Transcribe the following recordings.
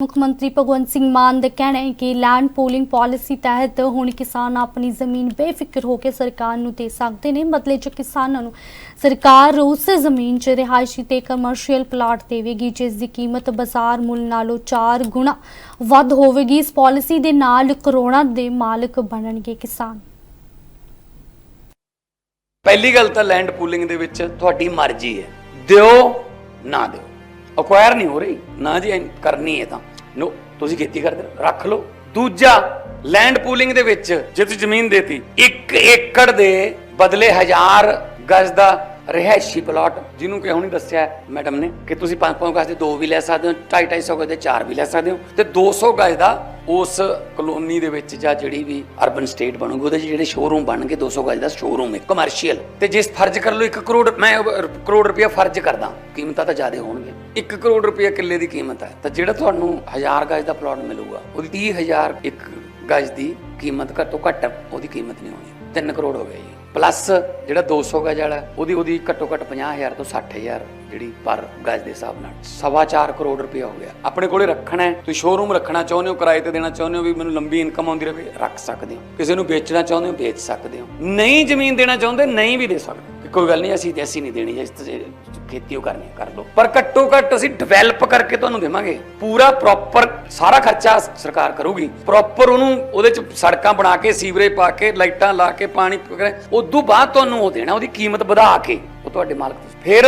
ਮੁੱਖ ਮੰਤਰੀ ਭਗਵੰਤ ਸਿੰਘ ਮਾਨ ਦਾ ਕਹਿਣਾ ਹੈ ਕਿ ਲੈਂਡ ਪੂਲਿੰਗ ਪਾਲਿਸੀ ਤਹਿਤ ਹੁਣ ਕਿਸਾਨ ਆਪਣੀ ਜ਼ਮੀਨ ਬੇਫਿਕਰ ਹੋ ਕੇ ਸਰਕਾਰ ਨੂੰ ਦੇ ਸਕਦੇ ਨੇ ਬਦਲੇ 'ਚ ਕਿਸਾਨਾਂ ਨੂੰ ਸਰਕਾਰ ਉਸੇ ਜ਼ਮੀਨ 'ਚ ਰਿਹਾਇਸ਼ੀ ਤੇ ਕਮਰਸ਼ੀਅਲ ਪਲਾਟ ਦੇਵੇਗੀ ਜਿਸ ਦੀ ਕੀਮਤ ਬਾਜ਼ਾਰ ਮੁੱਲ ਨਾਲੋਂ 4 ਗੁਣਾ ਵੱਧ ਹੋਵੇਗੀ ਇਸ ਪਾਲਿਸੀ ਦੇ ਨਾਲ ਕਰੋੜਾਂ ਦੇ ਮਾਲਕ ਬਣਨਗੇ ਕਿਸਾਨ ਪਹਿਲੀ ਗੱਲ ਤਾਂ ਲੈਂਡ ਪੂਲਿੰਗ ਦੇ ਵਿੱਚ ਤੁਹਾਡੀ ਮਰਜ਼ੀ ਹੈ ਦਿਓ ਨਾ ਦਿਓ ਅਕਵਾਇਰ ਨਹੀਂ ਹੋ ਰਹੀ। ਨਾ ਜੀ ਕਰਨੀ ਹੈ ਤਾਂ। ਨੋ ਤੁਸੀਂ ਖੇਤੀ ਕਰਦੇ ਰਹੋ, ਰੱਖ ਲਓ। ਦੂਜਾ ਲੈਂਡ ਪੂਲਿੰਗ ਦੇ ਵਿੱਚ ਜੇ ਤੁਸੀਂ ਜ਼ਮੀਨ ਦੇਤੀ 1 ਏਕੜ ਦੇ ਬਦਲੇ 1000 ਗਜ਼ ਦਾ ਰਿਹਾਇਸ਼ੀ ਪਲਾਟ ਜਿਹਨੂੰ ਕਿ ਹੁਣੀ ਦੱਸਿਆ ਹੈ ਮੈਡਮ ਨੇ ਕਿ ਤੁਸੀਂ 5-5 ਗਜ਼ ਦੇ ਦੋ ਵੀ ਲੈ ਸਕਦੇ ਹੋ 2.5 ਗਜ਼ ਦੇ ਚਾਰ ਵੀ ਲੈ ਸਕਦੇ ਹੋ ਤੇ 200 ਗਜ਼ ਦਾ ਉਸ ਕਲੋਨੀ ਦੇ ਵਿੱਚ ਜਾਂ ਜਿਹੜੀ ਵੀ ਅਰਬਨ ਸਟੇਟ ਬਣੂਗੀ ਉਹਦੇ 'ਚ ਜਿਹੜੇ ਸ਼ੋਰੂਮ ਬਣਨਗੇ 200 ਗਜ਼ ਦਾ ਸ਼ੋਰੂਮ ਹੈ ਕਮਰਸ਼ੀਅਲ ਤੇ ਜਿਸ ਫਰਜ਼ ਕਰ ਲਓ 1 ਕਰੋੜ ਮੈਂ ਉਹ ਕਰੋੜ ਰੁਪਇਆ ਫਰਜ਼ ਕਰਦਾ। ਕੀਮਤਾਂ ਤਾਂ ਜ਼ਿਆਦਾ ਹੋਣਗੀਆਂ। 1 ਕਰੋੜ ਰੁਪਇਆ ਕਿੱਲੇ ਦੀ ਕੀਮਤ ਹੈ। ਤਾਂ ਜਿਹੜਾ ਤੁਹਾਨੂੰ 1000 ਗਜ਼ ਦਾ ਪਲਾਟ ਮਿਲੂਗਾ, ਉਹਦੀ 30000 ਇੱਕ ਗਜ਼ ਦੀ ਕੀਮਤ ਘੱਟੋ ਘੱਟ ਉਹਦੀ ਕੀਮਤ ਨਹੀਂ ਹੋਣੀ। 3 ਕਰੋੜ ਹੋ ਗਿਆ ਜੀ। ਪਲੱਸ ਜਿਹੜਾ 200 ਗਜ਼ ਵਾਲਾ, ਉਹਦੀ ਉਹਦੀ ਘੱਟੋ ਘੱਟ 50000 ਤੋਂ 60000 ਜਿਹੜੀ ਪਰ ਗਜ਼ ਦੇ ਹਿਸਾਬ ਨਾਲ ਸਵਾ ਚਾਰ ਕਰੋੜ ਰੁਪਇਆ ਹੋ ਗਿਆ। ਆਪਣੇ ਕੋਲੇ ਰੱਖਣਾ ਹੈ, ਤੁਸੀਂ ਸ਼ੋਰੂਮ ਰੱਖਣਾ ਚਾਹੁੰਦੇ ਹੋ, ਕਿਰਾਏ ਤੇ ਦੇਣਾ ਚਾਹੁੰਦੇ ਹੋ ਵੀ ਮੈਨੂੰ ਲੰਬੀ ਇਨਕਮ ਆਉਂਦੀ ਰਹੇ, ਰੱਖ ਸਕਦੇ ਹੋ। ਕਿਸੇ ਨੂੰ ਵੇਚਣਾ ਚਾਹੁੰਦੇ ਹੋ, ਵੇਚ ਸਕਦੇ ਹੋ। ਨਹੀਂ ਜ਼ਮੀਨ ਦੇਣਾ ਚਾਹੁੰਦੇ, ਨਹੀਂ ਵੀ ਦੇ ਸਕਦੇ। ਕੋਈ ਗੱਲ ਨਹੀਂ, ਅਸੀਂ ਤੇ ਅਸੀਂ ਨਹੀਂ ਦੇਣੀ ਜੇ ਤੁਸੀਂ ਕਰਨੀ, ਕਰ ਲਓ। ਪਰ ਘੱਟੋ ਘੱਟ ਅਸੀਂ ਡਿਵੈਲਪ ਕਰਕੇ ਤੁਹਾਨੂੰ ਦੇਵਾਂਗੇ। ਪੂਰਾ ਪ੍ਰੋਪਰ ਸਾਰਾ ਖਰਚਾ ਸਰਕਾਰ ਕਰੂਗੀ। ਪ੍ਰੋਪਰ ਉਹਨੂੰ ਉਹਦੇ ਚ ਸੜਕਾਂ ਬਣਾ ਕੇ, ਸੀਵਰੇਜ ਪਾ ਕੇ, ਲਾਈਟਾਂ ਲਾ ਕੇ, ਪਾਣੀ ਉਦੋਂ ਬਾਅਦ ਤੁਹਾਨੂੰ ਉਹ ਦੇਣਾ, ਉਹਦੀ ਕੀਮਤ ਵਧਾ ਕੇ, ਉਹ ਤੁਹਾਡੇ ਮਾਲਕ ਫਿਰ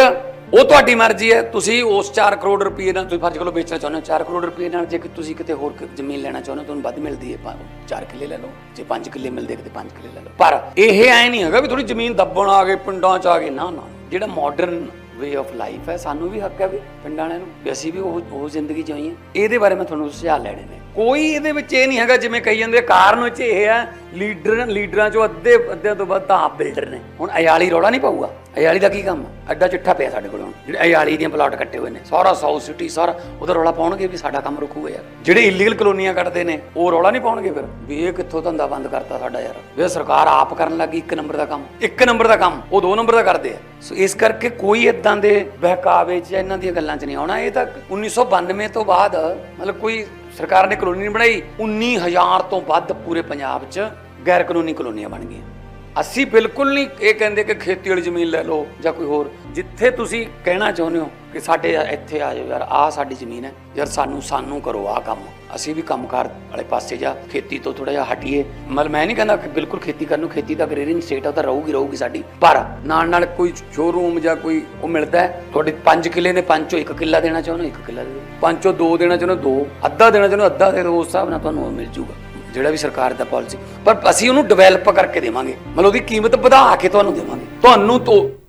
ਉਹ ਤੁਹਾਡੀ ਮਰਜ਼ੀ ਹੈ, ਤੁਸੀਂ ਉਸ 4 ਕਰੋੜ ਰੁਪਏ ਨਾਲ ਤੁਸੀਂ ਫਰਜ਼ ਕਰੋ ਵੇਚਣਾ ਚਾਹੁੰਦੇ ਹੋ। 4 ਕਰੋੜ ਰੁਪਏ ਨਾਲ ਜੇ ਤੁਸੀਂ ਕਿਤੇ ਹੋਰ ਜ਼ਮੀਨ ਲੈਣਾ ਚਾਹੁੰਦੇ ਹੋ, ਤੁਹਾਨੂੰ ਵੱਧ ਮਿਲਦੀ ਹੈ 4 ਕਿੱਲੇ ਲੈ ਲਓ। ਜੇ 5 ਕਿੱਲੇ ਮਿਲਦੇ ਕਿਤੇ 5 ਕਿੱਲੇ ਲੈ ਲਓ। ਪਰ ਇਹ ਐ ਨਹੀਂ ਹੈਗਾ ਵੀ ਥੋੜੀ ਜ਼ਮੀਨ ਦੱਬਣ ਆ ਗਏ, ਪਿੰਡਾਂ ਚ ਆ ਗਏ। ਨਾ ਨਾ। ਜਿਹੜਾ ਮਾਡਰਨ ਵੇ ਆਫ ਲਾਈਫ ਹੈ, ਸਾਨੂੰ ਵੀ ਹੱਕ ਹੈ ਵੀ ਪਿੰਡਾਂ ਵਾਲਿਆਂ ਨੂੰ ਵੀ ਅਸੀਂ ਵੀ ਉਹ ਉਹ ਜ਼ਿੰਦਗੀ ਜਿਉਈਏ ਇਹਦੇ ਬਾਰੇ ਮੈਂ ਤੁਹਾਨੂੰ ਸੁਝਾਅ ਲੈਣੇ ਨੇ। ਕੋਈ ਇਹਦੇ ਵਿੱਚ ਇਹ ਨਹੀਂ ਹੈਗਾ ਜਿਵੇਂ ਕਹੀ ਜਾਂਦੇ ਕਾਰਨ ਵਿੱਚ ਇਹ ਹੈ ਲੀਡਰ, ਲੀਡਰਾਂ ਚੋਂ ਅੱਧੇ, ਅੱਧਿਆਂ ਤੋਂ ਵੱਧ ਤਾਂ ਆਪ ਬਿਲਡਰ ਨੇ। ਹੁਣ ਅਯਾਲੀ ਰੌਲਾ ਨਹੀਂ ਪਾਊਗਾ? ਅਯਾਲੀ ਦਾ ਕੀ ਕੰਮ ਹੈ ਚਿੱਠਾ ਪਿਆ ਸਾਡੇ ਕੋਲ ਜਿਹੜੇ ਅਯਾਲੀ ਦੀਆਂ ਪਲਾਟ ਕੱਟੇ ਹੋਏ ਨੇ। ਸਾਰਾ ਸਾਊਥ ਸਿਟੀ, ਸਾਰਾ, ਉਹਦਾ ਰੌਲਾ ਪਾਉਣਗੇ ਵੀ ਸਾਡਾ ਕੰਮ ਰੁਕੂਗਾ ਯਾਰ। ਜਿਹੜੇ ਇਲੀਗਲ ਕਲੋਨੀਆਂ ਕੱਟਦੇ ਨੇ, ਉਹ ਰੌਲਾ ਨਹੀਂ ਪਾਉਣਗੇ ਫਿਰ? ਵੀ ਇਹ ਕਿੱਥੋਂ ਧੰਦਾ ਬੰਦ ਕਰਤਾ ਸਾਡਾ ਯਾਰ? ਵੀ ਸਰਕਾਰ ਆਪ ਕਰਨ ਲੱਗੀ ਇੱਕ ਨੰਬਰ ਦਾ ਕੰਮ। ਇੱਕ ਨੰਬਰ ਦਾ ਕੰਮ, ਉਹ ਦੋ ਨੰਬਰ ਦਾ ਕਰਦੇ ਆ। ਸੋ ਇਸ ਕਰਕੇ ਕੋਈ ਇਦਾਂ ਦੇ ਬਹਿਕਾਵੇ 'ਚ ਜਾਂ ਇਹਨਾਂ ਦੀਆਂ ਗੱਲਾਂ 'ਚ ਨਹੀਂ ਆਉਣਾ। ਇਹ ਤਾਂ 1992 ਤੋਂ ਬਾਅਦ, ਮਤਲਬ ਕੋਈ ਸਰਕਾਰ ਨੇ ਕਲੋਨੀ ਨਹੀਂ ਬਣਾਈ 19000 ਤੋਂ ਵੱਧ ਪੂਰੇ ਪੰਜਾਬ 'ਚ ਗੈਰ ਕਾਨੂੰਨੀ ਕਲੋਨੀਆਂ ਬਣ ਗਈਆਂ। ਅਸੀਂ ਬਿਲਕੁਲ ਨਹੀਂ ਇਹ ਕਹਿੰਦੇ ਕਿ ਖੇਤੀ ਵਾਲੀ ਜ਼ਮੀਨ ਲੈ ਲਓ ਜਾਂ ਕੋਈ ਹੋਰ। ਜਿੱਥੇ ਤੁਸੀਂ ਕਹਿਣਾ ਚਾਹੁੰਦੇ ਹੋ ਕਿ ਸਾਡੇ ਇੱਥੇ ਆ ਜਾਓ, ਯਾਰ ਆਹ ਸਾਡੀ ਜ਼ਮੀਨ ਹੈ, ਯਾਰ ਸਾਨੂੰ ਸਾਨੂੰ ਕਰੋ ਆਹ ਕੰਮ। ਅਸੀਂ ਵੀ ਕੰਮਕਾਰ ਵਾਲੇ ਪਾਸੇ ਜਾ ਖੇਤੀ ਤੋਂ ਥੋੜਾ ਜਿਹਾ ਹਟੀਏ। ਮਤਲਬ ਮੈਂ ਨਹੀਂ ਕਹਿੰਦਾ ਕਿ ਬਿਲਕੁਲ ਖੇਤੀ ਕਰਨ ਨੂੰ ਖੇਤੀ ਤਾਂ ਗ੍ਰੇਰਿੰਗ ਸਟੇਟ ਆ ਤਾਂ ਰਹੂਗੀ ਰਹੂਗੀ ਸਾਡੀ। ਪਰ ਨਾਲ ਨਾਲ ਕੋਈ ਸ਼ੋਰੂਮ ਜਾਂ ਕੋਈ ਉਹ ਮਿਲਦਾ ਹੈ। ਤੁਹਾਡੇ 5 ਕਿੱਲੇ ਨੇ ਪੰਜ ਚੋਂ ਇੱਕ ਕਿੱਲਾ ਦੇਣਾ ਚਾਹੁੰਦੇ ਹੋ? ਇੱਕ ਕਿੱਲਾ ਦੇ ਪੰਜ ਚੋਂ ਦੋ ਦੇਣਾ ਚਾਹੁੰਦੇ ਹੋ? ਦੋ। ਅੱਧਾ ਦੇਣਾ ਚਾਹੁੰਦੇ ਅੱਧਾ ਦੇ ਉਸ ਹਿਸਾਬ ਨਾਲ ਤੁਹਾਨੂੰ ਮਿਲ ਜੂਗਾ। ਜਿਹੜਾ ਵੀ ਸਰਕਾਰ ਦਾ ਪਾਲਿਸੀ ਪਰ ਅਸੀਂ ਉਹਨੂੰ ਡਿਵੈਲਪ ਕਰਕੇ ਦੇਵਾਂਗੇ। ਮਤਲਬ ਉਹਦੀ ਕੀਮਤ ਵਧਾ ਕੇ ਤੁਹਾਨੂੰ ਦੇਵਾਂਗੇ। ਤੁਹਾਨੂੰ ਤੋਂ